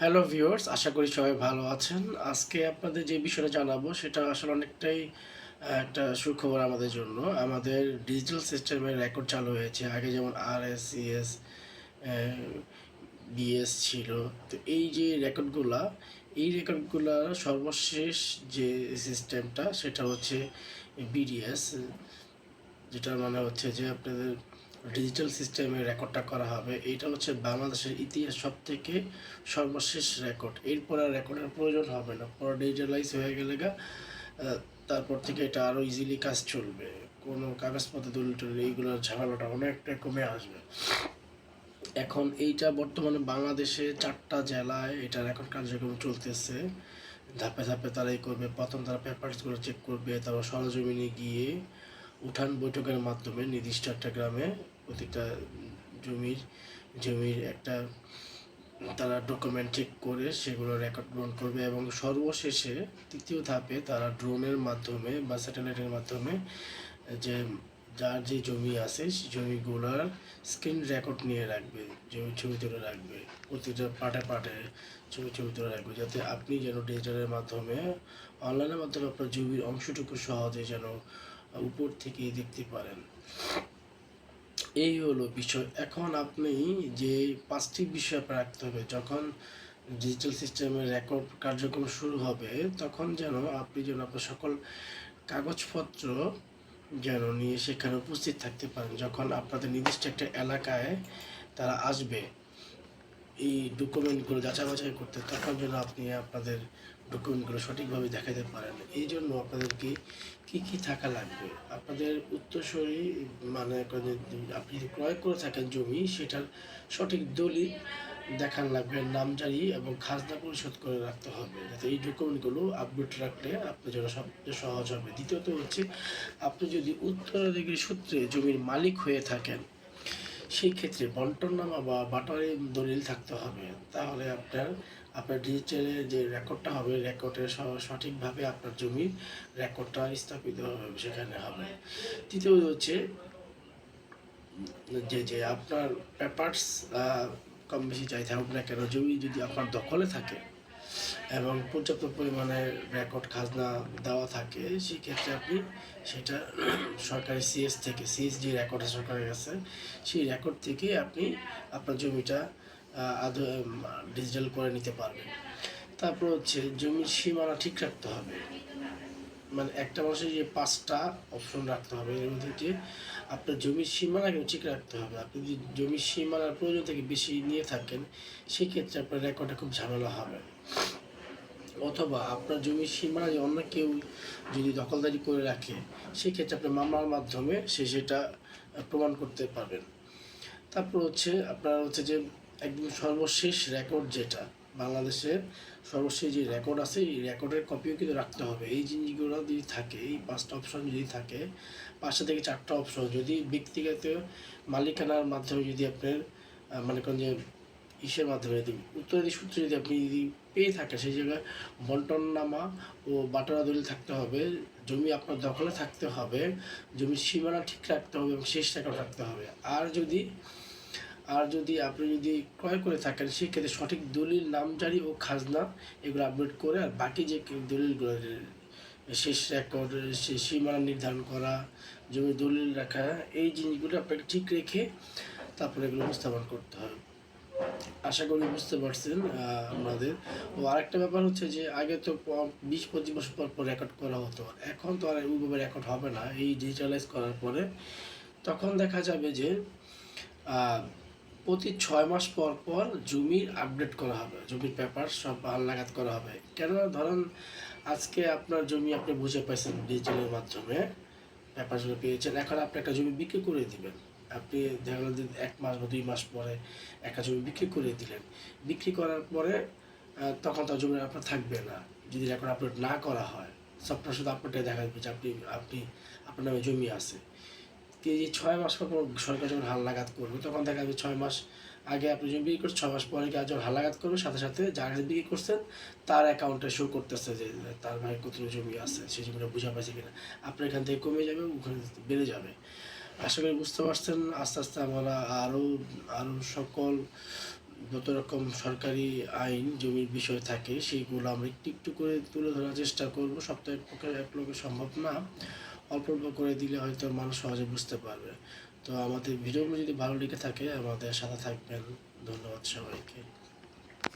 Hello viewers আশা করি সবাই ভালো আছেন। আজকে আপনাদের যে বিষয়টা জানাব, সেটা আসলে অনেকটাই একটা সুখবর আমাদের জন্য। আমাদের ডিজিটাল সিস্টেমের রেকর্ড চালু হয়েছে। আগে যেমন আর এস সিএস বিএস ছিল। তো এই যে রেকর্ডগুলা এই রেকর্ডগুলার সর্বশেষ যে সিস্টেমটা সেটা হচ্ছে বিডিএস যেটা মানে হচ্ছে যে আপনাদের ডিজিটাল সিস্টেমে রেকর্ডটা করা হবে। এইটা হচ্ছে বাংলাদেশের ইতিহাস সব থেকে সর্বশেষ রেকর্ড। এরপর আর রেকর্ডের প্রয়োজন হবে না। পরে ডিজিটালাইজ হয়ে গেলে গা তারপর থেকে এটা আরও ইজিলি কাজ চলবে। কোনো কাগজপত্র দলিল টলিল এইগুলোর ঝামেলাটা অনেকটা কমে আসবে। এখন এইটা বর্তমানে বাংলাদেশে চারটা জেলায় এটা রেকর্ড কার্যক্রম চলতেছে। ধাপে ধাপে তারাই করবে। প্রথম তারা পেপারসগুলো চেক করবে, তারপর সরজমিনে গিয়ে উঠান বৈঠকের মাধ্যমে নির্দিষ্ট একটা গ্রামে প্রতিটা জমির জমির একটা তারা ডকুমেন্ট চেক করে সেগুলো রেকর্ড গ্রহণ করবে এবং সর্বশেষে তৃতীয় ধাপে তারা ড্রোনের মাধ্যমে বা স্যাটেলাইটের মাধ্যমে যে যার যে জমি আছে সেই জমিগুলোর স্ক্রিন রেকর্ড নিয়ে রাখবে জমি ছবি তুলে রাখবে, প্রতিটা পাটে পাটে ছবি ছবি তুলে রাখবে যাতে আপনি যেন ডিজিটালের মাধ্যমে অনলাইনের মাধ্যমে আপনার জমির অংশটুকু সহজে যেন উপর থেকে দেখতে পারেন। এই হলো বিষয়। এখন আপনি যে পাঁচটি বিষয় রাখতে হবে, যখন ডিজিটাল সিস্টেমের রেকর্ড কার্যক্রম শুরু হবে, তখন যেন আপনি যেন আপনার সকল কাগজপত্র যেন নিয়ে সেখানে উপস্থিত থাকতে পারেন, যখন আপনাদের নির্দিষ্ট একটা এলাকায় তারা আসবে, এই ডকুমেন্টগুলো যাচাই বাছাই করতে, তখন যেন আপনি আপনাদের ডকুমেন্টগুলো সঠিকভাবে দেখাতে পারেন। এই জন্য আপনাদেরকে কি কি থাকা লাগবে? আপনাদের উত্তরসূরি মানে আপনি যদি ক্রয় করে থাকেন জমি, সেটার সঠিক দলিল দেখান লাগবে, নামজারি এবং খাজনা পরিশোধ করে রাখতে হবে। যাতে এই ডকুমেন্টগুলো আপডেট রাখলে আপনার জন্য সবচেয়ে সহজ হবে। দ্বিতীয়ত হচ্ছে, আপনি যদি উত্তরাধিকারী সূত্রে জমির মালিক হয়ে থাকেন, সেই ক্ষেত্রে বন্টননামা বা বাটারি দলিল থাকতে হবে। তাহলে আপনার আপনার ডিজিটালের যে রেকর্ডটা হবে রেকর্ডের সঠিকভাবে আপনার জমির রেকর্ডটা স্থাপিত হবে, সেখানে হবে। তৃতীয় হচ্ছে যে যে আপনার পেপারস কম বেশি চাই থাকুক না কেন, জমি যদি আপনার দখলে থাকে এবং পর্যাপ্ত পরিমাণে রেকর্ড খাজনা দেওয়া থাকে, সেক্ষেত্রে আপনি সেটা সরকারি সিএস থেকে সিএস যে রেকর্ড সরকারের কাছে, সেই রেকর্ড থেকে আপনি আপনার জমিটা ডিজিটাল করে নিতে পারবেন। তারপর হচ্ছে জমির সীমানা ঠিক রাখতে হবে। মানে একটা মানুষের যে পাঁচটা অপশন রাখতে হবে, এর মধ্যে যে আপনার জমির সীমানা কিন্তু ঠিক রাখতে হবে। আপনি যদি জমির সীমানার প্রয়োজন থেকে বেশি নিয়ে থাকেন, সেক্ষেত্রে আপনার রেকর্ডে খুব ঝামেলা হবে। অথবা আপনার জমির সীমানা যদি অন্য কেউ যদি দখলদারি করে রাখে, সেক্ষেত্রে আপনি মামলার মাধ্যমে সে সেটা প্রমাণ করতে পারবেন। তারপর হচ্ছে আপনার হচ্ছে যে একদম সর্বশেষ রেকর্ড যেটা বাংলাদেশের সর্বশেষ যে রেকর্ড আছে, এই রেকর্ডের কপিও কিন্তু রাখতে হবে। এই জিনিসগুলো যদি থাকে, এই পাঁচটা অপশন যদি থাকে, পাঁচটা থেকে চারটা অপশন যদি ব্যক্তিগত মালিকানার মাধ্যমে যদি আপনার মানে কোন যে ইসের মাধ্যমে যদি উত্তরাদি সূত্রে যদি আপনি যদি পেয়ে থাকেন, সেই জায়গায় বন্টননামা ও বাটোয়ারা দলিল থাকতে হবে, জমি আপনার দখলে থাকতে হবে, জমির সীমানা ঠিক রাখতে হবে এবং শেষ রেকর্ড রাখতে হবে। আর যদি আর যদি আপনি যদি ক্রয় করে থাকেন, সেক্ষেত্রে সঠিক দলিল নামজারি ও খাজনা এগুলো আপডেট করে আর বাকি যে দলিলগুলো, শেষ রেকর্ড সীমানা নির্ধারণ করা জমির দলিল রাখা এই জিনিসগুলো আপনাকে ঠিক রেখে তারপরে এগুলো উপস্থাপন করতে হবে। আশা করি বুঝতে পারছেন আমাদের ও আরেকটা ব্যাপার হচ্ছে যে, আগে তো বিশ, পঁচিশ বছর পর পর রেকর্ড করা হতো। এখন তো আর ওইভাবে রেকর্ড হবে না। এই ডিজিটালাইজ করার পরে তখন দেখা যাবে যে প্রতি ছয় মাস পর পর জমির আপডেট করা হবে। জমির পেপার সব আল্লাঘাত করা হবে। কেননা ধরেন, আজকে আপনার জমি আপনি বুঝে পাইছেন ডিজিটালের মাধ্যমে পেপারগুলো পেয়েছেন, এখন আপনি একটা জমি বিক্রি করে দিবেন। আপনি দেখা গেল এক মাস বা দুই মাস পরে একটা জমি বিক্রি করে দিলেন। বিক্রি করার পরে তখন তার জমি আপনার থাকবে না। যদি রেকর্ড আপলোড না করা হয় সবটার শুধু আপনারটাই দেখা যাবে যে আপনি আপনি, আপনার নামে জমি আছে। যে ছয় মাস পর সরকার যখন হাল লাগাত করবে, তখন দেখা যাবে ছয় মাস আগে আপনি জমি বিক্রি করছেন, ছয় মাস পরে গিয়ে যখন হাল লাগাত করবে, সাথে সাথে যার কাছে বিক্রি করছেন, তার অ্যাকাউন্টে শো করতেছে যে তার ভাই কত জমি আছে সেই জমিটা বুঝা পাইছে কিনা। আপনার এখান থেকে কমে যাবে, ওখানে বেড়ে যাবে। আশা করি বুঝতে পারছেন, আস্তে আস্তে আমরা আরও আরও সকল যত রকম সরকারি আইন জমির বিষয় থাকে সেইগুলো আমরা একটু একটু করে তুলে ধরার চেষ্টা করব। সপ্তাহে পক্ষে এক লোকের সম্ভব না। অল্প অল্প করে দিলে হয়তো মানুষ সহজে বুঝতে পারবে। তো আমাদের ভিডিওগুলো যদি ভালো লেগে থাকে, আমাদের সাথে থাকবেন। ধন্যবাদ সবাইকে।